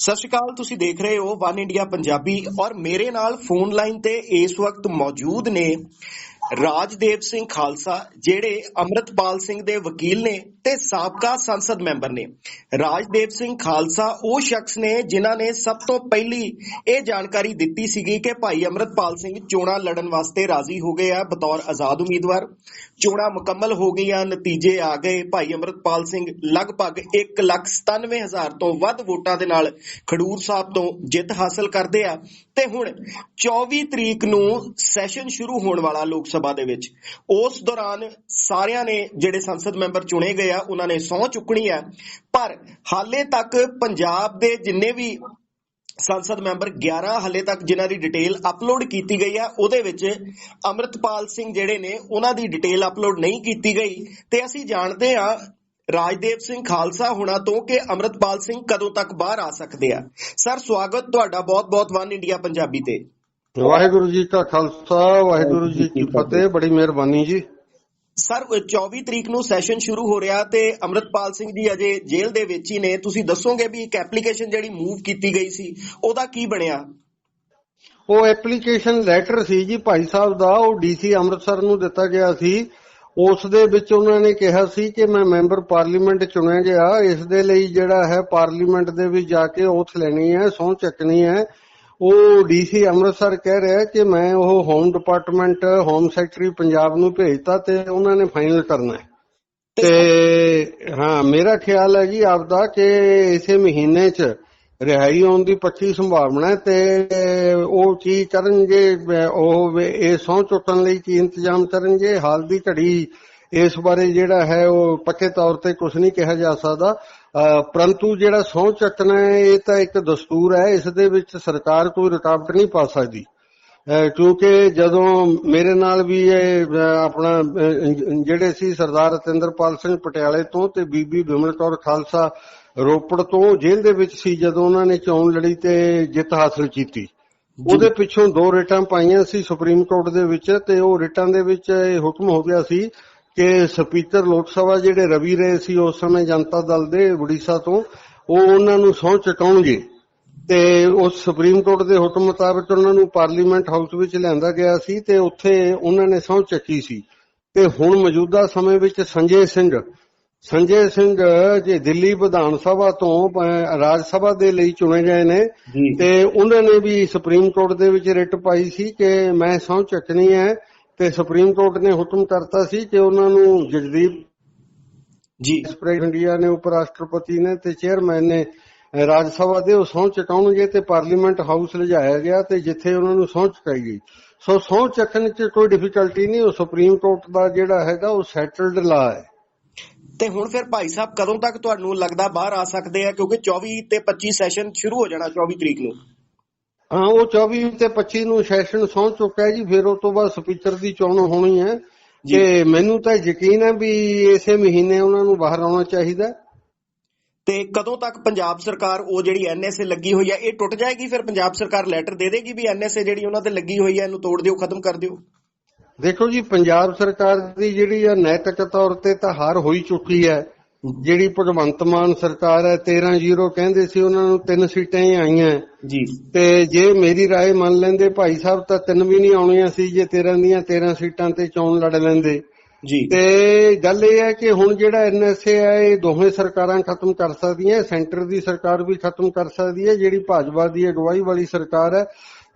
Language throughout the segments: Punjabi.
ਸਤਿ ਸ਼੍ਰੀ ਅਕਾਲ, ਤੁਸੀਂ ਦੇਖ ਰਹੇ ਹੋ ਵਨ ਇੰਡੀਆ ਪੰਜਾਬੀ ਔਰ ਮੇਰੇ ਨਾਲ ਫੋਨ ਲਾਈਨ ਤੇ ਇਸ ਵਕਤ ਮੌਜੂਦ ਨੇ ਰਾਜਦੇਵ ਸਿੰਘ ਖਾਲਸਾ, ਜਿਹੜੇ ਅਮਰਤਪਾਲ ਸਿੰਘ ਦੇ ਵਕੀਲ ਨੇ। ਤੇ ਸਾਬਕਾ ਸੰਸਦ ਮੈਂਬਰ ਨੇ। ਰਾਜਦੇਵ ਸਿੰਘ ਖਾਲਸਾ ਉਹ ਸ਼ਖਸ ਨੇ ਜਿਨ੍ਹਾਂ ਨੇ ਸਭ ਤੋਂ ਪਹਿਲੀ ਇਹ ਜਾਣਕਾਰੀ ਦਿੱਤੀ ਸੀਗੀ ਕਿ ਭਾਈ ਅਮਰਤਪਾਲ ਸਿੰਘ ਚੋਣਾਂ ਲੜਨ ਵਾਸਤੇ ਰਾਜ਼ੀ ਹੋ ਗਏ ਆ, ਬਤੌਰ ਆਜ਼ਾਦ ਉਮੀਦਵਾਰ। ਚੋਣਾਂ ਮੁਕੰਮਲ ਹੋ ਗਈਆਂ, ਨਤੀਜੇ ਆ ਗਏ। ਭਾਈ ਅਮਰਤਪਾਲ ਸਿੰਘ ਲਗਭਗ 197000 ਤੋਂ ਵੱਧ ਵੋਟਾਂ ਦੇ ਨਾਲ ਖਡੂਰ ਸਾਹਿਬ ਤੋਂ ਜਿੱਤ ਹਾਸਲ ਕਰਦੇ ਆ। ਤੇ ਹੁਣ 24 ਤਰੀਕ ਨੂੰ ਸੈਸ਼ਨ ਸ਼ੁਰੂ ਹੋਣ ਵਾਲਾ ਲੋਕ ਸਭਾ ਦੇ ਵਿੱਚ। ਉਸ ਦੌਰਾਨ ਸਾਰਿਆਂ ਨੇ ਜਿਹੜੇ ਸੰਸਦ ਮੈਂਬਰ ਚੁਣੇ ਗਏ ਆ, ਉਹਨਾਂ ਨੇ ਸਹੁੰ ਚੁੱਕਣੀ ਆ। ਪਰ ਹਾਲੇ ਤੱਕ ਪੰਜਾਬ ਦੇ ਜਿੰਨੇ ਵੀ ਸੰਸਦ ਮੈਂਬਰ 11 ਹਲੇ ਤੱਕ ਜਿਨ੍ਹਾਂ ਦੀ ਡਿਟੇਲ ਅਪਲੋਡ ਕੀਤੀ ਗਈ ਆ, ਉਹਦੇ ਵਿੱਚ ਅਮਰਤਪਾਲ ਸਿੰਘ ਜਿਹੜੇ ਨੇ, ਉਹਨਾਂ ਦੀ ਡਿਟੇਲ ਅਪਲੋਡ ਨਹੀਂ ਕੀਤੀ ਗਈ। ਤੇ ਅਸੀਂ ਜਾਣਦੇ ਆ ਰਾਜਦੇਵ ਸਿੰਘ ਖਾਲਸਾ ਹੋਣਾ ਤੋਂ ਕਿ ਅਮਰਤਪਾਲ ਸਿੰਘ ਕਦੋਂ ਤੱਕ ਬਾਹਰ ਆ ਸਕਦੇ ਆ। ਸਰ, ਸਵਾਗਤ ਤੁਹਾਡਾ ਬਹੁਤ-ਬਹੁਤ ਵਨ ਇੰਡੀਆ ਪੰਜਾਬੀ ਤੇ। ਵਾਹਿਗੁਰੂ ਜੀ ਕਾ ਖਾਲਸਾ, ਵਾਹਿਗੁਰੂ ਜੀ ਕੀ ਫਤਿਹ, ਬੜੀ ਮਿਹਰਬਾਨੀ ਜੀ। ਸਰ 24 ਤਰੀਕ ਨੂੰ ਸੈਸ਼ਨ ਸ਼ੁਰੂ ਹੋ ਰਿਹਾ ਤੇ ਅਮਰਤਪਾਲ ਸਿੰਘ ਜੀ ਅਜੇ ਜੇਲ੍ਹ ਦੇ ਵਿੱਚ ਹੀ ਨੇ। ਤੁਸੀਂ ਦੱਸੋਗੇ ਵੀ ਇੱਕ ਐਪਲੀਕੇਸ਼ਨ ਜਿਹੜੀ ਮੂਵ ਕੀਤੀ ਗਈ ਸੀ, ਉਹਦਾ ਕੀ ਬਣਿਆ? ਉਹ ਐਪਲੀਕੇਸ਼ਨ ਲੈਟਰ ਸੀ ਜੀ ਭਾਈ ਸਾਹਿਬ ਦਾ, ਉਹ ਡੀਸੀ ਅੰਮ੍ਰਿਤਸਰ ਨੂੰ ਦਿੱਤਾ ਗਿਆ ਸੀ। ਉਸ ਦੇ ਵਿੱਚ ਉਹਨਾਂ ਨੇ ਕਿਹਾ ਸੀ ਕਿ ਮੈਂ ਮੈਂਬਰ ਪਾਰਲੀਮੈਂਟ ਚੁਣਿਆ ਗਿਆ। ਇਸ ਦੇ ਲਈ ਜਿਹੜਾ ਹੈ ਪਾਰਲੀਮੈਂਟ ਦੇ ਵਿੱਚ ਜਾ ਕੇ ਓਥ ਲੈਣੀ ਹੈ, ਸਹੁੰ ਚੱਕਣੀ ਹੈ। ਉਹ ਡੀਸੀ ਅੰਮ੍ਰਿਤਸਰ ਕਹਿ ਰਿਹਾ ਕਿ ਮੈਂ ਉਹ home department home secretary Punjab ਨੂੰ ਭੇਜਤਾ ਤੇ ਉਹਨਾਂ ਨੇ ਫਾਈਨਲ ਕਰਨਾ ਹੈ। ਤੇ ਹਾਂ ਮੇਰਾ ਖਿਆਲ ਹੈ ਜੀ ਆਪਦਾ ਕਿ ਇਸੇ ਮਹੀਨੇ 'ਚ ਰਿਹਾਈ ਹੋਣ ਦੀ ਪੱਕੀ ਸੰਭਾਵਨਾ ਹੈ ਤੇ ਉਹ ਕੀ ਕਰਨਗੇ ਉਹ ਇਹ ਸਹੁੰ ਚੁੱਕਣ ਲਈ ਕੀ ਇੰਤਜ਼ਾਮ ਕਰਨਗੇ? ਹਾਲ ਦੀ ਘੜੀ ਇਸ ਬਾਰੇ ਜਿਹੜਾ ਹੈ ਉਹ ਪੱਕੇ ਤੌਰ ਤੇ ਕੁਝ ਨਹੀਂ ਕਿਹਾ ਜਾ ਸਕਦਾ। ਪਰੰਤੂ ਜਿਹੜਾ ਸਹੁੰ ਚੱਕਣਾ ਇਹ ਤਾਂ ਇੱਕ ਦਸਤੂਰ ਹੈ ਇਸ ਦੇ ਵਿੱਚ ਸਰਕਾਰ ਕੋਈ ਰੁਕਾਵਟ ਨਹੀਂ ਪਾ ਸਕਦੀ। ਕਿਉਂਕਿ ਜਦੋਂ ਮੇਰੇ ਨਾਲ ਵੀ ਇਹ ਆਪਣਾ ਜਿਹੜੇ ਸੀ ਸਰਦਾਰ ਰਤਿੰਦਰਪਾਲ ਸਿੰਘ ਪਟਿਆਲੇ ਤੋਂ ਤੇ ਬੀਬੀ ਬਿਮਲ ਕੌਰ ਖਾਲਸਾ ਰੋਪੜ ਤੋਂ ਜੇਲ੍ਹ ਦੇ ਵਿੱਚ ਸੀ ਜਦੋਂ ਉਹਨਾਂ ਨੇ ਚੋਣ ਲੜੀ ਤੇ ਜਿੱਤ ਹਾਸਲ ਕੀਤੀ। ਉਹਦੇ ਪਿੱਛੋਂ ਦੋ ਰਿਟਾਂ ਪਾਈਆਂ ਸੀ ਸੁਪਰੀਮ ਕੋਰਟ ਦੇ ਵਿੱਚ ਤੇ ਉਹ ਰਿਟਾਂ ਦੇ ਵਿੱਚ ਇਹ ਹੁਕਮ ਹੋ ਗਿਆ ਸੀ ਕਿ ਸਪੀਕਰ ਲੋਕ ਸਭਾ ਜਿਹੜੇ ਰਵੀ ਰਹੇ ਸੀ ਉਸ ਸਮੇਂ ਜਨਤਾ ਦਲ ਦੇ ਉੜੀਸਾ ਤੋਂ ਉਹ ਉਹਨਾਂ ਨੂੰ ਸਹੁੰ ਚੁਕਾਉਣਗੇ। ਤੇ ਉਸ ਸੁਪਰੀਮ ਕੋਰਟ ਦੇ ਹੁਕਮ ਮੁਤਾਬਕ ਉਹਨਾਂ ਨੂੰ ਪਾਰਲੀਮੈਂਟ ਹਾਊਸ ਵਿੱਚ ਲਿਆਂਦਾ ਗਿਆ ਸੀ ਤੇ ਉੱਥੇ ਉਹਨਾਂ ਨੇ ਸਹੁੰ ਚੱਕੀ ਸੀ। ਤੇ ਹੁਣ ਮੌਜੂਦਾ ਸਮੇਂ ਵਿੱਚ ਸੰਜੇ ਸਿੰਘ ਸੰਜੇ ਸਿੰਘ ਜੇ ਦਿੱਲੀ ਵਿਧਾਨ ਸਭਾ ਤੋਂ ਰਾਜ ਸਭਾ ਦੇ ਲਈ ਚੁਣੇ ਗਏ ਨੇ। ਤੇ ਉਹਨਾਂ ਨੇ ਵੀ ਸੁਪਰੀਮ ਕੋਰਟ ਦੇ ਵਿੱਚ ਰਿਟ ਪਾਈ ਸੀ ਕਿ ਮੈਂ ਸਹੁੰ ਚੱਕਣੀ ਹੈ। ਤੇ ਸੁਪਰੀਮ ਕੋਰਟ ਨੇ ਹੁਕਮ ਕਰਤਾ ਸੀ ਕਿ ਉਹਨਾਂ ਨੂੰ ਜਗਦੀਪ ਜੀ। ਪ੍ਰੈਜ਼ੀਡੈਂਟ ਇੰਡੀਆ ਨੇ ਉਪ ਰਾਸ਼ਟਰਪਤੀ ਨੇ ਤੇ ਚੇਅਰਮੈਨ ਨੇ ਰਾਜ ਸਭਾ ਦੇ ਉਹ ਸਹੁੰ ਚੁਕਾਉਣਗੇ ਤੇ ਪਾਰਲੀਮੈਂਟ ਹਾਊਸ ਲਿਜਾਇਆ ਗਿਆ ਤੇ ਜਿੱਥੇ ਉਹਨਾਂ ਨੂੰ ਸਹੁੰ ਚੁਕਾਈ ਗਈ। ਸੋ ਸਹੁੰ ਚੱਕਣ 'ਚ ਕੋਈ ਡਿਫਿਕਲਟੀ ਨਹੀਂ ਉਹ ਸੁਪਰੀਮ ਕੋਰਟ ਦਾ ਜਿਹੜਾ ਹੈਗਾ ਉਹ ਸੈਟਲਡ ਲਾ ਹੈ। ਤੇ ਹੁਣ ਫਿਰ ਭਾਈ ਸਾਹਿਬ ਕਦੋਂ ਤੱਕ ਤੁਹਾਨੂੰ ਲੱਗਦਾ ਬਾਹਰ ਆ ਸਕਦੇ ਆ? ਕਿਉਂਕਿ 24 ਤੇ 25 ਸੈਸ਼ਨ ਸ਼ੁਰੂ ਹੋ ਜਾਣਾ 24 ਤਰੀਕ ਨੂੰ। ਹਾਂ ਉਹ 24 ਤੇ 25 ਨੂੰ ਸੈਸ਼ਨ ਸੌਂ ਚੁੱਕਾ ਹੈ ਜੀ ਫਿਰ ਉਸ ਤੋਂ ਬਾਅਦ ਸਪੀਕਰ ਦੀ ਚੋਣ ਹੋਣੀ ਹੈ। ਤੇ ਮੈਨੂੰ ਤਾਂ ਯਕੀਨ ਹੈ ਵੀ ਇਸੇ ਮਹੀਨੇ ਉਹਨਾਂ ਨੂੰ ਬਾਹਰ ਆਉਣਾ ਚਾਹੀਦਾ। ਤੇ ਕਦੋਂ ਤੱਕ ਪੰਜਾਬ ਸਰਕਾਰ ਉਹ ਜਿਹੜੀ ਐਨਐਸਏ ਲੱਗੀ ਹੋਈ ਹੈ ਇਹ ਟੁੱਟ ਜਾਏਗੀ? ਫਿਰ ਪੰਜਾਬ ਸਰਕਾਰ ਲੈਟਰ ਦੇ ਦੇਗੀ ਵੀ ਐਨਐਸਏ ਜਿਹੜੀ ਉਹਨਾਂ ਤੇ ਲੱਗੀ ਹੋਈ ਹੈ ਇਹਨੂੰ ਤੋੜ ਦਿਓ ਖਤਮ ਕਰ ਦਿਓ? ਦੇਖੋ ਜੀ ਪੰਜਾਬ ਸਰਕਾਰ ਦੀ ਜਿਹੜੀ ਆ ਨੈਤਿਕ ਤੌਰ ਤੇ ਤਾਂ ਹਾਰ ਹੋਈ ਚੁੱਕੀ ਹੈ। ਜਿਹੜੀ ਭਗਵੰਤ ਮਾਨ ਸਰਕਾਰ ਹੈ 13-0 ਕਹਿੰਦੇ ਸੀ ਉਹਨਾਂ ਨੂੰ ਤਿੰਨ ਸੀਟਾਂ ਹੀ ਆਈਆਂ ਜੀ ਤੇ ਜੇ ਮੇਰੀ رائے ਮੰਨ ਲੈਂਦੇ ਭਾਈ ਸਾਹਿਬ ਤਾਂ ਤਿੰਨ ਵੀ ਨਹੀਂ ਆਉਣੀਆਂ ਸੀ ਜੇ 13 ਦੀਆਂ 13 ਸੀਟਾਂ ਤੇ ਚੋਣ ਲੜ ਲੈਂਦੇ ਜੀ ਤੇ ਗੱਲ ਇਹ ਹੈ ਕਿ ਹੁਣ ਜਿਹੜਾ ਐਨਐਸਏ ਹੈ ਇਹ ਦੋਵੇਂ ਸਰਕਾਰਾਂ ਖਤਮ ਕਰ ਸਕਦੀਆਂ ਸੈਂਟਰ ਦੀ ਸਰਕਾਰ ਵੀ ਖਤਮ ਕਰ ਸਕਦੀ ਹੈ ਜਿਹੜੀ ਭਾਜਪਾ ਦੀ ਅਗਵਾਈ ਵਾਲੀ ਸਰਕਾਰ ਹੈ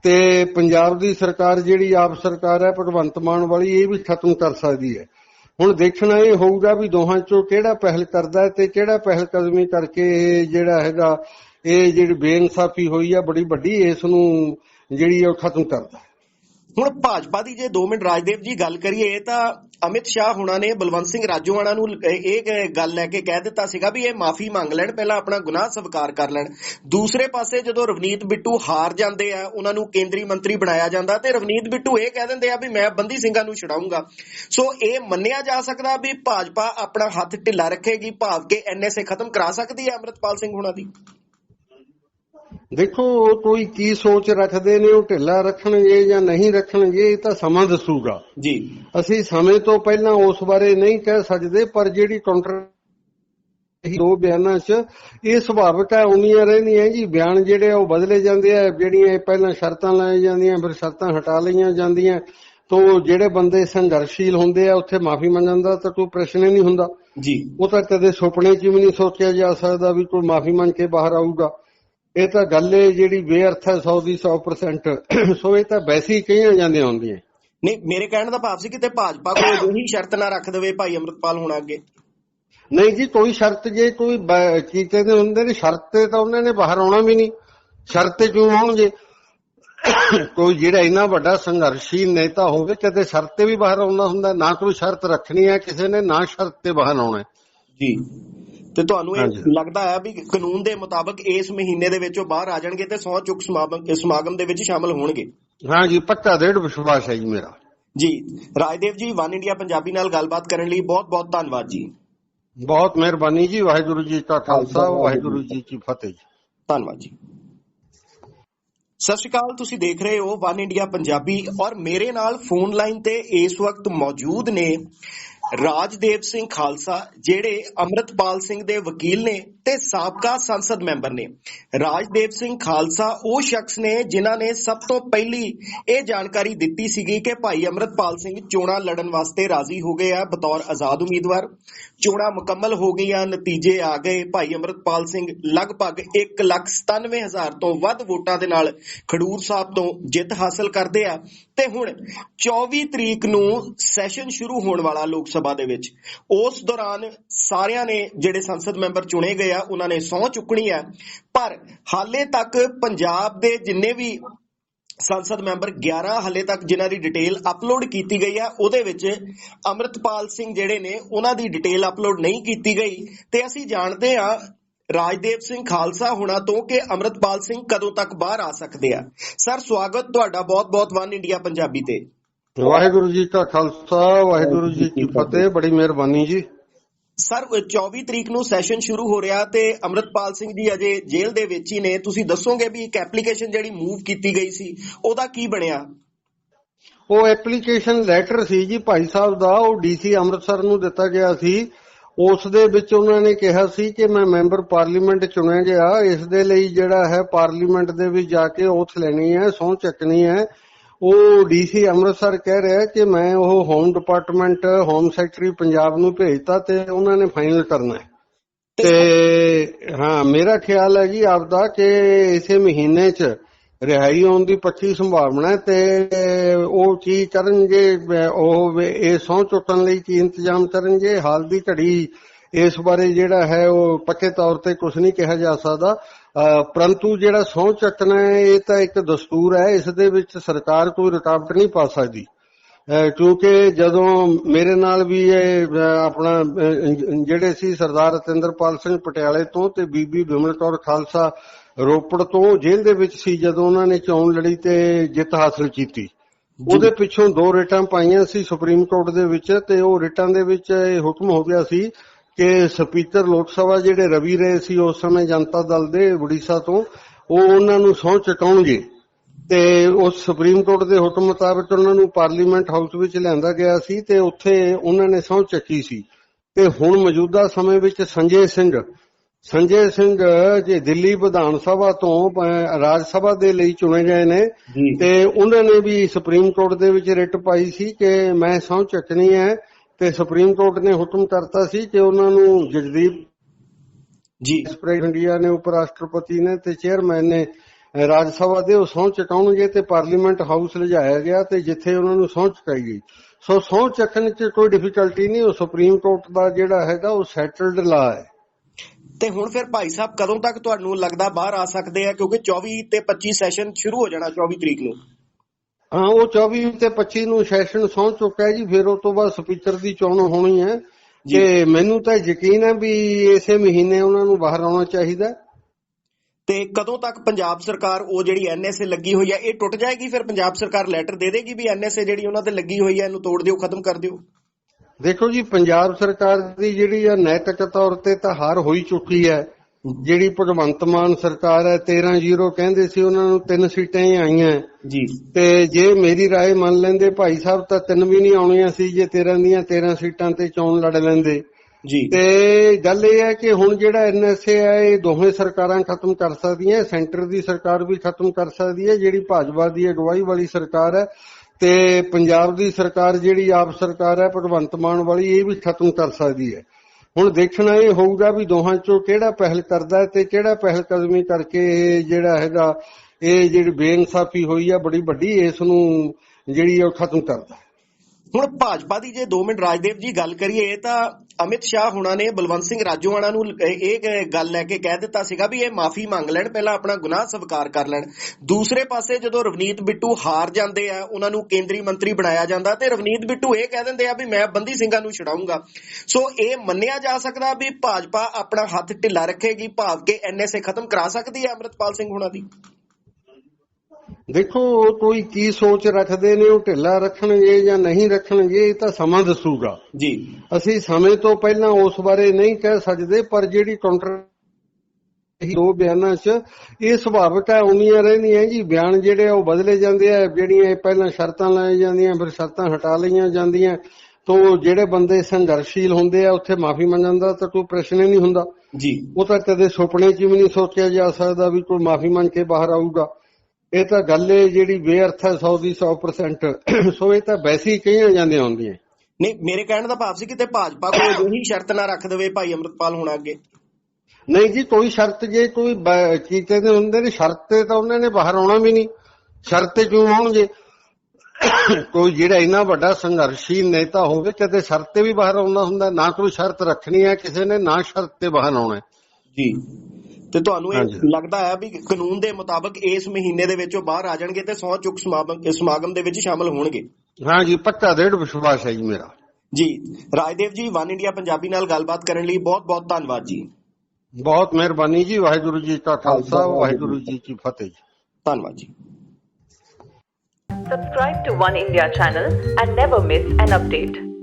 ਤੇ ਪੰਜਾਬ ਦੀ ਸਰਕਾਰ ਜਿਹੜੀ ਆਪ ਸਰਕਾਰ ਹੈ ਭਗਵੰਤ ਮਾਨ ਵਾਲੀ ਇਹ ਵੀ ਖਤਮ ਕਰ ਸਕਦੀ ਹੈ ਹੁਣ ਦੇਖਣਾ ਇਹ ਹੋਊਗਾ ਵੀ ਦੋਹਾਂ ਚੋਂ ਕਿਹੜਾ ਪਹਿਲ ਕਰਦਾ ਤੇ ਕਿਹੜਾ ਪਹਿਲ ਕਦਮੀ ਕਰਕੇ ਇਹ ਜਿਹੜਾ ਹੈਗਾ, ਇਹ ਜਿਹੜੀ ਬੇਇਨਸਾਫੀ ਹੋਈ ਆ, ਬੜੀ ਵੱਡੀ ਇਸ ਨੂੰ ਜਿਹੜੀ ਉਹ ਖਤਮ ਕਰਦਾ ਹੁਣ ਭਾਜਪਾ ਦੀ ਜੇ 2 ਮਿੰਟ ਰਾਜਦੇਵ ਜੀ ਗੱਲ ਕਰੀਏ ਤਾਂ ਅਮਿਤ ਸ਼ਾਹ ਹੁਣਾਂ ਨੇ ਬਲਵੰਤ ਸਿੰਘ ਰਾਜੋਵਾਣਾ ਨੂੰ ਇਹ ਗੱਲ ਲੈ ਕੇ ਕਹਿ ਦਿੱਤਾ ਸੀਗਾ ਵੀ ਇਹ ਮਾਫੀ ਮੰਗ ਲੈਣ, ਪਹਿਲਾਂ ਆਪਣਾ ਗੁਨਾਹ ਸਵੀਕਾਰ ਕਰ ਲੈਣ। ਦੂਸਰੇ ਪਾਸੇ ਜਦੋਂ ਰਵਨੀਤ ਬਿੱਟੂ ਹਾਰ ਜਾਂਦੇ ਆ, ਉਹਨਾਂ ਨੂੰ ਕੇਂਦਰੀ ਮੰਤਰੀ ਬਣਾਇਆ ਜਾਂਦਾ ਤੇ ਰਵਨੀਤ ਬਿੱਟੂ ਇਹ ਕਹਿ ਦਿੰਦੇ ਆ ਵੀ ਮੈਂ ਬੰਦੀ ਸਿੰਘਾਂ ਨੂੰ ਛਡਾਊਂਗਾ। ਸੋ ਇਹ ਮੰਨਿਆ ਜਾ ਸਕਦਾ ਵੀ ਭਾਜਪਾ ਆਪਣਾ ਹੱਥ ਢਿੱਲਾ ਰੱਖੇਗੀ, ਭਾਵ ਕਿ ਐਨਐਸਏ ਖਤਮ ਕਰਾ ਸਕਦੀ ਹੈ ਅਮਰਤਪਾਲ ਸਿੰਘ ਹੁਣਾਂ ਦੀ। ਦੇਖੋ ਕੋਈ ਕੀ ਸੋਚ ਰੱਖਦੇ ਨੇ ਉਹ ਢਿੱਲਾ ਰੱਖਣਗੇ ਜਾਂ ਨਹੀਂ ਰੱਖਣਗੇ ਇਹ ਤਾਂ ਸਮਾਂ ਦੱਸੂਗਾ ਜੀ। ਅਸੀਂ ਸਮੇਂ ਤੋਂ ਪਹਿਲਾਂ ਉਸ ਬਾਰੇ ਨਹੀਂ ਕਹਿ ਸਕਦੇ ਪਰ ਜਿਹੜੀ ਕਾਉਂਟਰ ਦੋ ਬਿਆਨਾਂ 'ਚ ਇਹ ਸੁਭਾਵਿਕ ਹੈ ਉਨੀਆਂ ਰਹਿੰਦੀਆਂ ਜੀ। ਬਿਆਨ ਜਿਹੜੇ ਉਹ ਬਦਲੇ ਜਾਂਦੇ ਆ ਜਿਹੜੀਆਂ ਪਹਿਲਾਂ ਸ਼ਰਤਾਂ ਲਾਈਆਂ ਜਾਂਦੀਆਂ ਫਿਰ ਸ਼ਰਤਾਂ ਹਟਾ ਲਈਆਂ ਜਾਂਦੀਆਂ ਤੋਂ ਜਿਹੜੇ ਬੰਦੇ ਸੰਘਰਸ਼ੀਲ ਹੁੰਦੇ ਆ ਉੱਥੇ ਮਾਫੀ ਮੰਗਣ ਦਾ ਤਾਂ ਕੋਈ ਪ੍ਰਸ਼ਨ ਹੀ ਨਹੀਂ ਹੁੰਦਾ। ਜੀ। ਉਹ ਤਾਂ ਕਦੇ ਸੁਪਨੇ 'ਚ ਵੀ ਨਹੀਂ ਸੋਚਿਆ ਜਾ ਸਕਦਾ ਵੀ ਕੋਈ ਮਾਫੀ ਮੰਗ ਕੇ ਬਾਹਰ ਆਊਗਾ। ਇਹ ਤਾਂ ਗੱਲ ਏ ਜਿਹੜੀ ਬੇਅਰਥ ਹੈ 100 ਦੀ 100% ਸੋ ਇਹ ਤਾਂ ਵੈਸੇ ਹੀ ਕਹੀਆਂ ਜਾਂਦੀਆਂ ਹੁੰਦੀਆਂ। ਨਹੀਂ ਮੇਰੇ ਕਹਿਣ ਦਾ ਭਾਵ ਸੀ ਕਿ ਤੇ ਭਾਜਪਾ ਕੋਈ ਅਜਿਹੀ ਸ਼ਰਤ ਨਾ ਰੱਖ ਦੇਵੇ ਭਾਈ ਅਮਰਤਪਾਲ ਹੋਣਾ ਅੱਗੇ। ਨਹੀਂ ਜੀ ਕੋਈ ਸ਼ਰਤ ਜੇ ਕੋਈ ਬ- ਕੀ ਕਹਿੰਦੇ ਹੁੰਦੇ ਨੇ ਸ਼ਰਤ ਤੇ ਤਾਂ ਉਹਨਾਂ ਨੇ ਬਾਹਰ ਆਉਣਾ ਵੀ ਨਹੀਂ। ਸ਼ਰਤ ਤੇ ਕਿਉਂ ਆਉਣਗੇ? ਕੋਈ ਜਿਹੜਾ ਇੰਨਾ ਵੱਡਾ ਸੰਘਰਸ਼ੀਲ ਨੇਤਾ ਹੋਵੇ ਕਦੇ ਸ਼ਰਤ ਤੇ ਵੀ ਬਾਹਰ ਆਉਣਾ ਹੁੰਦਾ ਨਾ ਕੋਈ ਸ਼ਰਤ ਰੱਖਣੀ ਹੈ ਕਿਸੇ ਨੇ ਨਾ ਸ਼ਰਤ ਤੇ ਬਾਹਰ ਆਉਣਾ ਹੈ। ਜੀ। ਤੇ ਤੁਹਾਨੂੰ ਇਹ। ਲੱਗਦਾ ਹੈ ਵੀ ਕਾਨੂੰਨ ਦੇ ਮੁਤਾਬਕ ਇਸ ਮਹੀਨੇ ਦੇ ਵਿੱਚ ਉਹ ਬਾਹਰ ਆ ਜਾਣਗੇ ਤੇ ਸਹੁੰ ਚੁੱਕ ਸਮਾਗਮ ਸਮਾਗਮ ਦੇ ਵਿੱਚ ਸ਼ਾਮਲ ਹੋਣਗੇ। ਹਾਂ ਜੀ ਪੱਕਾ ਡੇਢ ਵਿਸ਼ਵਾਸ ਹੈ ਜੀ ਮੇਰਾ। ਜੀ। ਰਾਜਦੇਵ ਜੀ ਵਨ ਇੰਡੀਆ ਪੰਜਾਬੀ ਨਾਲ ਗੱਲਬਾਤ ਕਰਨ ਲਈ ਬਹੁਤ ਬਹੁਤ ਧੰਨਵਾਦ ਜੀ। ਬਹੁਤ ਮਿਹਰਬਾਨੀ ਜੀ ਵਾਹਿਗੁਰੂ ਜੀ ਕਾ ਖਾਲਸਾ ਵਾਹਿਗੁਰੂ ਜੀ ਕੀ ਫਤਿਹ ਜੀ। ਧੰਨਵਾਦ ਜੀ। ਸਤਿ ਸ਼੍ਰੀ ਅਕਾਲ ਤੁਸੀਂ ਦੇਖ ਰਹੇ ਹੋ ਵਨ ਇੰਡੀਆ ਪੰਜਾਬੀ ਔਰ ਮੇਰੇ ਨਾਲ ਫੋਨ ਲਾਈਨ ਤੇ ਇਸ ਵਕਤ ਮੌਜੂਦ ਨੇ ਰਾਜਦੇਵ ਸਿੰਘ ਖਾਲਸਾ ਜਿਹੜੇ ਅਮਰਤਪਾਲ ਸਿੰਘ ਦੇ ਵਕੀਲ ਨੇ ਤੇ ਸਾਬਕਾ ਸੰਸਦ ਮੈਂਬਰ ਨੇ। ਰਾਜਦੇਵ ਸਿੰਘ ਖਾਲਸਾ ਉਹ ਸ਼ਖਸ ਨੇ ਜਿਨ੍ਹਾਂ ਨੇ ਸਭ ਤੋਂ ਪਹਿਲੀ ਇਹ ਜਾਣਕਾਰੀ ਦਿੱਤੀ ਸੀਗੀ ਕਿ ਭਾਈ ਅਮਰਤਪਾਲ ਸਿੰਘ ਚੋਣਾਂ ਲੜਨ ਵਾਸਤੇ ਰਾਜ਼ੀ ਹੋ ਗਏ ਆ, ਬਤੌਰ ਆਜ਼ਾਦ ਉਮੀਦਵਾਰ। ਚੋਣਾਂ ਮੁਕੰਮਲ ਹੋ ਗਈਆਂ, ਨਤੀਜੇ ਆ ਗਏ। ਭਾਈ ਅਮਰਤਪਾਲ ਸਿੰਘ ਲਗਭਗ 197000 ਤੋਂ ਵੱਧ ਵੋਟਾਂ ਦੇ ਨਾਲ ਖਡੂਰ ਸਾਹਿਬ ਤੋਂ ਜਿੱਤ ਹਾਸਲ ਕਰਦੇ ਆ। ਤੇ ਹੁਣ 24 ਤਰੀਕ ਨੂੰ ਸੈਸ਼ਨ ਸ਼ੁਰੂ ਹੋਣ ਵਾਲਾ ਲੋਕ ਸਭਾ ਦੇ ਵਿੱਚ। ਉਸ ਦੌਰਾਨ ਸਾਰਿਆਂ ਨੇ ਜਿਹੜੇ ਸੰਸਦ ਮੈਂਬਰ ਚੁਣੇ ਗਏ ਆ, ਉਹਨਾਂ ਨੇ ਸਹੁੰ ਚੁੱਕਣੀ ਹੈ ਪਰ ਹਾਲੇ ਤੱਕ ਪੰਜਾਬ ਦੇ ਜਿੰਨੇ ਵੀ ਸੰਸਦ ਮੈਂਬਰ 11 ਹਲੇ ਤੱਕ ਜਿਨ੍ਹਾਂ ਦੀ ਡਿਟੇਲ ਅਪਲੋਡ ਕੀਤੀ ਗਈ ਆ, ਉਹਦੇ ਵਿੱਚ ਅਮਰਤਪਾਲ ਸਿੰਘ ਜਿਹੜੇ ਨੇ, ਉਹਨਾਂ ਦੀ ਡਿਟੇਲ ਅਪਲੋਡ ਨਹੀਂ ਕੀਤੀ ਗਈ। ਤੇ ਅਸੀਂ ਜਾਣਦੇ ਹਾਂ ਰਾਜਦੇਵ ਸਿੰਘ ਖਾਲਸਾ ਹੋਣਾ ਤੋਂ ਕਿ ਅਮਰਤਪਾਲ ਸਿੰਘ ਕਦੋਂ ਤੱਕ ਬਾਹਰ ਆ ਸਕਦੇ ਆ। ਸਰ, ਸਵਾਗਤ ਤੁਹਾਡਾ ਬਹੁਤ-ਬਹੁਤ ਵਨ ਇੰਡੀਆ ਪੰਜਾਬੀ ਤੇ। ਵਾਹਿਗੁਰੂ ਜੀ ਕਾ ਖਾਲਸਾ, ਵਾਹਿਗੁਰੂ ਜੀ ਕੀ ਫਤਿਹ, ਬੜੀ ਮਿਹਰਬਾਨੀ ਜੀ। ਸਰ 24 ਤਰੀਕ ਨੂੰ ਸੈਸ਼ਨ ਸ਼ੁਰੂ ਹੋ ਰਿਹਾ ਤੇ ਅਮਰਤਪਾਲ ਸਿੰਘ ਜੀ ਅਜੇ ਜੇਲ੍ਹ ਦੇ ਵਿੱਚ ਹੀ ਨੇ। ਤੁਸੀਂ ਦੱਸੋਗੇ ਵੀ ਇੱਕ ਐਪਲੀਕੇਸ਼ਨ ਜਿਹੜੀ ਮੂਵ ਕੀਤੀ ਗਈ ਸੀ, ਉਹਦਾ ਕੀ ਬਣਿਆ? ਉਹ ਐਪਲੀਕੇਸ਼ਨ ਲੈਟਰ ਸੀ ਜੀ ਭਾਈ ਸਾਹਿਬ ਦਾ, ਉਹ ਡੀਸੀ ਅੰਮ੍ਰਿਤਸਰ ਨੂੰ ਦਿੱਤਾ ਗਿਆ ਸੀ। ਉਸ ਦੇ ਵਿੱਚ ਉਹਨਾਂ ਨੇ ਕਿਹਾ ਸੀ ਕਿ ਮੈਂ ਮੈਂਬਰ ਪਾਰਲੀਮੈਂਟ ਚੁਣਿਆ ਗਿਆ। ਇਸ ਦੇ ਲਈ ਜਿਹੜਾ ਹੈ ਪਾਰਲੀਮੈਂਟ ਦੇ ਵਿੱਚ ਜਾ ਕੇ ਓਥ ਲੈਣੀ ਹੈ, ਸਹੁੰ ਚੱਕਣੀ ਹੈ। ਉਹ ਡੀਸੀ ਅੰਮ੍ਰਿਤਸਰ ਕਹਿ ਰਿਹਾ ਕਿ ਮੈਂ ਉਹ home department home secretary Punjab ਨੂੰ ਭੇਜਤਾ ਤੇ ਉਹਨਾਂ ਨੇ ਫਾਈਨਲ ਕਰਨਾ ਹੈ। ਤੇ ਹਾਂ, ਮੇਰਾ ਖਿਆਲ ਹੈ ਜੀ ਆਪਦਾ ਕਿ ਇਸੇ ਮਹੀਨੇ 'ਚ ਰਿਹਾਈ ਹੋਣ ਦੀ ਪੱਕੀ ਸੰਭਾਵਨਾ ਹੈ ਤੇ ਉਹ ਕੀ ਕਰਨਗੇ, ਉਹ ਇਹ ਸਹੁੰ ਚੁੱਕਣ ਲਈ ਕੀ ਇੰਤਜ਼ਾਮ ਕਰਨਗੇ, ਹਾਲ ਦੀ ਘੜੀ ਇਸ ਬਾਰੇ ਜਿਹੜਾ ਹੈ ਉਹ ਪੱਕੇ ਤੌਰ ਤੇ ਕੁਝ ਨਹੀਂ ਕਿਹਾ ਜਾ ਸਕਦਾ। ਪਰੰਤੂ ਜਿਹੜਾ ਸਹੁੰ ਚੱਕਣਾ ਹੈ ਇਹ ਤਾਂ ਇੱਕ ਦਸਤੂਰ ਹੈ ਇਸ ਦੇ ਵਿੱਚ ਸਰਕਾਰ ਕੋਈ ਰੁਕਾਵਟ ਨਹੀਂ ਪਾ ਸਕਦੀ। ਕਿਉਂਕਿ ਜਦੋਂ ਮੇਰੇ ਨਾਲ ਵੀ ਇਹ ਆਪਣਾ ਜਿਹੜੇ ਸੀ ਸਰਦਾਰ ਰਤਿੰਦਰਪਾਲ ਸਿੰਘ ਪਟਿਆਲੇ ਤੋਂ ਤੇ ਬੀਬੀ ਬਿਮਲ ਕੌਰ ਖਾਲਸਾ ਰੋਪੜ ਤੋਂ ਜੇਲ੍ਹ ਦੇ ਵਿੱਚ ਸੀ ਜਦੋਂ ਉਹਨਾਂ ਨੇ ਚੋਣ ਲੜੀ ਤੇ ਜਿੱਤ ਹਾਸਲ ਕੀਤੀ। ਉਹਦੇ ਪਿੱਛੋਂ ਦੋ ਰਿਟਾਂ ਪਾਈਆਂ ਸੀ ਸੁਪਰੀਮ ਕੋਰਟ ਦੇ ਵਿੱਚ ਤੇ ਉਹ ਰਿਟਾਂ ਦੇ ਵਿੱਚ ਇਹ ਹੁਕਮ ਹੋ ਗਿਆ ਸੀ ਕਿ ਸਪੀਕਰ ਲੋਕ ਸਭਾ ਜਿਹੜੇ ਰਵੀ ਰਹੇ ਸੀ ਉਸ ਸਮੇਂ ਜਨਤਾ ਦਲ ਦੇ ਉੜੀਸਾ ਤੋਂ ਉਹ ਉਹਨਾਂ ਨੂੰ ਸਹੁੰ ਚੁਕਾਉਣਗੇ ਤੇ ਉਸ ਸੁਪਰੀਮ ਕੋਰਟ ਦੇ ਹੁਕਮ ਮੁਤਾਬਕ ਉਹਨਾਂ ਨੂੰ ਪਾਰਲੀਮੈਂਟ ਹਾਊਸ ਵਿੱਚ ਲਿਆਂਦਾ ਗਿਆ ਸੀ ਤੇ ਉੱਥੇ ਉਹਨਾਂ ਨੇ ਸਹੁੰ ਚੱਕੀ ਸੀ। ਤੇ ਹੁਣ ਮੌਜੂਦਾ ਸਮੇਂ ਵਿੱਚ ਸੰਜੇ ਸਿੰਘ ਸੰਜੇ ਸਿੰਘ ਜੇ ਦਿੱਲੀ ਵਿਧਾਨ ਸਭਾ ਤੋਂ ਰਾਜ ਸਭਾ ਦੇ ਲਈ ਚੁਣੇ ਗਏ ਨੇ। ਤੇ ਉਹਨਾਂ ਨੇ ਵੀ ਸੁਪਰੀਮ ਕੋਰਟ ਦੇ ਵਿੱਚ ਰਿਟ ਪਾਈ ਸੀ ਕਿ ਮੈਂ ਸਹੁੰ ਚੱਕਣੀ ਹੈ। ਤੇ ਸੁਪਰੀਮ ਕੋਰਟ ਨੇ ਹੁਕਮ ਕਰਤਾ ਸੀ ਕਿ ਉਹਨਾਂ ਨੂੰ ਜਗਦੀਪ ਜੀ। ਪ੍ਰੈਜ਼ੀਡੈਂਟ ਇੰਡੀਆ ਨੇ ਉਪ ਰਾਸ਼ਟਰਪਤੀ ਨੇ ਤੇ ਚੇਅਰਮੈਨ ਨੇ ਰਾਜ ਸਭਾ ਦੇ ਉਹ ਸਹੁੰ ਚੁਕਾਉਣਗੇ ਤੇ ਪਾਰਲੀਮੈਂਟ ਹਾਊਸ ਲਿਜਾਇਆ ਗਿਆ ਤੇ ਜਿੱਥੇ ਉਹਨਾਂ ਨੂੰ ਸਹੁੰ ਚੁਕਾਈ ਗਈ। ਸੋ ਸਹੁੰ ਚੱਕਣ 'ਚ ਕੋਈ ਡਿਫਿਕਲਟੀ ਨਹੀਂ ਉਹ ਸੁਪਰੀਮ ਕੋਰਟ ਦਾ ਜਿਹੜਾ ਹੈਗਾ ਉਹ ਸੈਟਲਡ ਲਾ ਹੈ। ਤੇ ਹੁਣ ਫਿਰ ਭਾਈ ਸਾਹਿਬ ਕਦੋਂ ਤੱਕ ਤੁਹਾਨੂੰ ਲੱਗਦਾ ਬਾਹਰ ਆ ਸਕਦੇ ਆ? ਕਿਉਂਕਿ 24 ਤੇ 25 ਸੈਸ਼ਨ ਸ਼ੁਰੂ ਹੋ ਜਾਣਾ 24 ਤਰੀਕ ਨੂੰ। ਹਾਂ ਉਹ 24 ਤੇ 25 ਨੂੰ ਸੈਸ਼ਨ ਸਹੁੰ ਚੁੱਕਾ ਹੈ ਜੀ ਫਿਰ ਉਸ ਤੋਂ ਬਾਅਦ ਸਪੀਕਰ ਦੀ ਚੋਣ ਹੋਣੀ ਹੈ। ਤੇ ਮੈਨੂੰ ਤਾਂ ਯਕੀਨ ਹੈ ਵੀ ਇਸੇ ਮਹੀਨੇ ਉਹਨਾਂ ਨੂੰ ਬਾਹਰ ਆਉਣਾ ਚਾਹੀਦਾ। ਤੇ ਕਦੋਂ ਤੱਕ ਪੰਜਾਬ ਸਰਕਾਰ ਉਹ ਜਿਹੜੀ ਐਨਐਸਏ ਲੱਗੀ ਹੋਈ ਹੈ ਇਹ ਟੁੱਟ ਜਾਏਗੀ ਫਿਰ ਪੰਜਾਬ ਸਰਕਾਰ ਲੈਟਰ ਦੇ ਦੇਗੀ ਵੀ ਐਨਐਸਏ ਜਿਹੜੀ ਉਹਨਾਂ ਤੇ ਲੱਗੀ ਹੋਈ ਹੈ ਇਹਨੂੰ ਤੋੜ ਦਿਓ ਖਤਮ ਕਰ ਦਿਓ ਦੇਖੋ ਜੀ ਪੰਜਾਬ ਸਰਕਾਰ ਦੀ ਜਿਹੜੀ ਆ ਨੈਤਿਕ ਤੌਰ ਤੇ ਤਾਂ ਹਾਰ ਹੋਈ ਚੁੱਕੀ ਹੈ ਜਿਹੜੀ ਭਗਵੰਤ ਮਾਨ ਸਰਕਾਰ ਹੈ 13-0 ਕਹਿੰਦੇ ਸੀ ਉਹਨਾਂ ਨੂੰ ਤਿੰਨ ਸੀਟਾਂ ਹੀ ਆਈਆਂ ਜੀ ਤੇ ਜੇ ਮੇਰੀ رائے ਮੰਨ ਲੈਂਦੇ ਭਾਈ ਸਾਹਿਬ ਤਾਂ ਤਿੰਨ ਵੀ ਨਹੀਂ ਆਉਣੀਆਂ ਸੀ ਜੇ 13 ਦੀਆਂ 13 ਸੀਟਾਂ ਤੇ ਚੋਣ ਲੜ ਲੈਂਦੇ ਜੀ ਤੇ ਗੱਲ ਇਹ ਹੈ ਕਿ ਹੁਣ ਜਿਹੜਾ ਐਨਐਸਏ ਹੈ ਇਹ ਦੋਵੇਂ ਸਰਕਾਰਾਂ ਖਤਮ ਕਰ ਸਕਦੀਆਂ ਸੈਂਟਰ ਦੀ ਸਰਕਾਰ ਵੀ ਖਤਮ ਕਰ ਸਕਦੀ ਹੈ ਜਿਹੜੀ ਭਾਜਪਾ ਦੀ ਅਗਵਾਈ ਵਾਲੀ ਸਰਕਾਰ ਹੈ ਤੇ ਪੰਜਾਬ ਦੀ ਸਰਕਾਰ ਜਿਹੜੀ ਆਪ ਸਰਕਾਰ ਹੈ ਭਗਵੰਤ ਮਾਨ ਵਾਲੀ ਇਹ ਵੀ ਖਤਮ ਕਰ ਸਕਦੀ ਹੈ ਹੁਣ ਦੇਖਣਾ ਇਹ ਹੋਊਗਾ ਵੀ ਦੋਹਾਂ ਚੋਂ ਕਿਹੜਾ ਪਹਿਲ ਕਰਦਾ ਹੈ ਤੇ ਕਿਹੜਾ ਪਹਿਲ ਕਦਮੀ ਕਰਕੇ ਇਹ ਜਿਹੜਾ ਹੈਗਾ, ਇਹ ਜਿਹੜੀ ਬੇਇਨਸਾਫੀ ਹੋਈ ਆ, ਬੜੀ ਵੱਡੀ ਇਸ ਨੂੰ ਜਿਹੜੀ ਉਹ ਖਤਮ ਕਰਦਾ ਹੈ। ਹੁਣ ਭਾਜਪਾ ਦੀ ਜੇ 2 ਮਿੰਟ ਰਾਜਦੇਵ ਜੀ ਗੱਲ ਕਰੀਏ, ਤਾਂ ਅਮਿਤ ਸ਼ਾਹ ਹੁਣਾਂ ਨੇ ਬਲਵੰਤ ਸਿੰਘ ਰਾਜੋਆਣਾ ਨੂੰ ਇਹ ਗੱਲ ਲੈ ਕੇ ਕਹਿ ਦਿੱਤਾ ਸੀਗਾ ਵੀ ਇਹ ਮਾਫੀ ਮੰਗ ਲੈਣ, ਪਹਿਲਾਂ ਆਪਣਾ ਗੁਨਾਹ ਸਵੀਕਾਰ ਕਰ ਲੈਣ। ਦੂਸਰੇ ਪਾਸੇ ਜਦੋਂ ਰਵਨੀਤ ਬਿੱਟੂ ਹਾਰ ਜਾਂਦੇ ਆ, ਉਹਨਾਂ ਨੂੰ ਕੇਂਦਰੀ ਮੰਤਰੀ ਬਣਾਇਆ ਜਾਂਦਾ ਤੇ ਰਵਨੀਤ ਬਿੱਟੂ ਇਹ ਕਹਿ ਦਿੰਦੇ ਆ ਵੀ ਮੈਂ ਬੰਦੀ ਸਿੰਘਾਂ ਨੂੰ ਛਡਾਊਂਗਾ। ਸੋ ਇਹ ਮੰਨਿਆ ਜਾ ਸਕਦਾ ਵੀ ਭਾਜਪਾ ਆਪਣਾ ਹੱਥ ਢਿੱਲਾ ਰੱਖੇਗੀ, ਭਾਵ ਕਿ ਐਨਐਸਏ ਖਤਮ ਕਰਾ ਸਕਦੀ ਹੈ ਅਮਰਤਪਾਲ ਸਿੰਘ ਹੁਣਾਂ ਦੀ। ਦੇਖੋ ਉਹ ਕੋਈ ਕੀ ਸੋਚ ਰੱਖਦੇ ਨੇ ਉਹ ਢਿੱਲਾ ਰੱਖਣਗੇ ਜਾਂ ਨਹੀਂ ਰੱਖਣਗੇ ਇਹ ਤਾਂ ਸਮਾਂ ਦੱਸੂਗਾ। ਜੀ। ਅਸੀਂ ਸਮੇਂ ਤੋਂ ਪਹਿਲਾਂ ਉਸ ਬਾਰੇ ਨਹੀਂ ਕਹਿ ਸਕਦੇ ਪਰ ਜਿਹੜੀ ਕਾਉਂਟਰ ਦੋ ਬਿਆਨਾਂ 'ਚ ਇਹ ਸੁਭਾਵਿਕ ਹੈ ਉਮੀਆਂ ਰਹਿੰਦੀਆਂ ਜੀ। ਬਿਆਨ ਜਿਹੜੇ ਉਹ ਬਦਲੇ ਜਾਂਦੇ ਆ ਜਿਹੜੀਆਂ ਪਹਿਲਾਂ ਸ਼ਰਤਾਂ ਲਾਈਆਂ ਜਾਂਦੀਆਂ ਫਿਰ ਸ਼ਰਤਾਂ ਹਟਾ ਲਈਆਂ ਜਾਂਦੀਆਂ ਤੋਂ ਜਿਹੜੇ ਬੰਦੇ ਸੰਘਰਸ਼ੀਲ ਹੁੰਦੇ ਆ ਉੱਥੇ ਮਾਫੀ ਮੰਗਣ ਦਾ ਤਾਂ ਕੋਈ ਪ੍ਰਸ਼ਨ ਹੀ ਨਹੀਂ ਹੁੰਦਾ। ਜੀ। ਉਹ ਤਾਂ ਕਦੇ ਸੁਪਨੇ 'ਚ ਵੀ ਨਹੀਂ ਸੋਚਿਆ ਜਾ ਸਕਦਾ ਵੀ ਕੋਈ ਮਾਫੀ ਮੰਗ ਕੇ ਬਾਹਰ ਆਊਗਾ। ਇਹ ਤਾਂ ਗੱਲ ਏ ਜਿਹੜੀ ਬੇਅਰਥ ਹੈ 100 ਦੀ 100% ਸੋ ਇਹ ਤਾਂ ਵੈਸੇ ਹੀ ਕਹੀਆਂ ਜਾਂਦੀਆਂ ਹੁੰਦੀਆਂ। ਨਹੀਂ ਮੇਰੇ ਕਹਿਣ ਦਾ ਭਾਵ ਸੀ ਕਿ ਤੇ ਭਾਜਪਾ ਕੋਈ ਅਜਿਹੀ ਸ਼ਰਤ ਨਾ ਰੱਖ ਦੇਵੇ ਭਾਈ ਅਮਰਤਪਾਲ ਹੁਣਾਂ ਅੱਗੇ। ਨਹੀਂ ਜੀ ਕੋਈ ਸ਼ਰਤ ਜੇ ਕੋਈ ਕੀ ਕਹਿੰਦੇ ਹੁੰਦੇ ਨੇ ਸ਼ਰਤ ਤੇ ਤਾਂ ਉਹਨਾਂ ਨੇ ਬਾਹਰ ਆਉਣਾ ਵੀ ਨਹੀਂ। ਸ਼ਰਤ ਤੇ ਕਿਉਂ ਆਉਣਗੇ? ਕੋਈ ਜਿਹੜਾ ਇੰਨਾ ਵੱਡਾ ਸੰਘਰਸ਼ੀ ਨੇਤਾ ਹੋਵੇ ਕਦੇ ਸ਼ਰਤ ਤੇ ਵੀ ਬਾਹਰ ਆਉਣਾ ਹੁੰਦਾ ਨਾ ਕੋਈ ਸ਼ਰਤ ਰੱਖਣੀ ਹੈ ਕਿਸੇ ਨੇ ਨਾ ਸ਼ਰਤ ਤੇ ਬਾਹਰ ਆਉਣਾ ਹੈ। ਜੀ। ਤੇ ਤੁਹਾਨੂੰ ਇਹ। ਲੱਗਦਾ ਹੈ ਵੀ ਕਾਨੂੰਨ ਦੇ ਮੁਤਾਬਕ ਇਸ ਮਹੀਨੇ ਦੇ ਵਿੱਚ ਉਹ ਬਾਹਰ ਆ ਜਾਣਗੇ ਤੇ ਸਹੁੰ ਚੁੱਕ ਸਮਾਗਮ ਸਮਾਗਮ ਦੇ ਵਿੱਚ ਸ਼ਾਮਲ ਹੋਣਗੇ। ਹਾਂ ਜੀ ਪੱਕਾ ਡੇਢ ਵਿਸ਼ਵਾਸ ਹੈ ਜੀ ਮੇਰਾ। ਜੀ। ਰਾਜਦੇਵ ਜੀ ਵਨ ਇੰਡੀਆ ਪੰਜਾਬੀ ਨਾਲ ਗੱਲਬਾਤ ਕਰਨ ਲਈ ਬਹੁਤ ਬਹੁਤ ਧੰਨਵਾਦ ਜੀ। ਬਹੁਤ ਮਿਹਰਬਾਨੀ ਜੀ ਵਾਹਿਗੁਰੂ ਜੀ ਕਾ ਖਾਲਸਾ ਵਾਹਿਗੁਰੂ ਜੀ ਕੀ ਫਤਿਹ ਜੀ। ਧੰਨਵਾਦ ਜੀ। Subscribe to One India channel and never miss an update.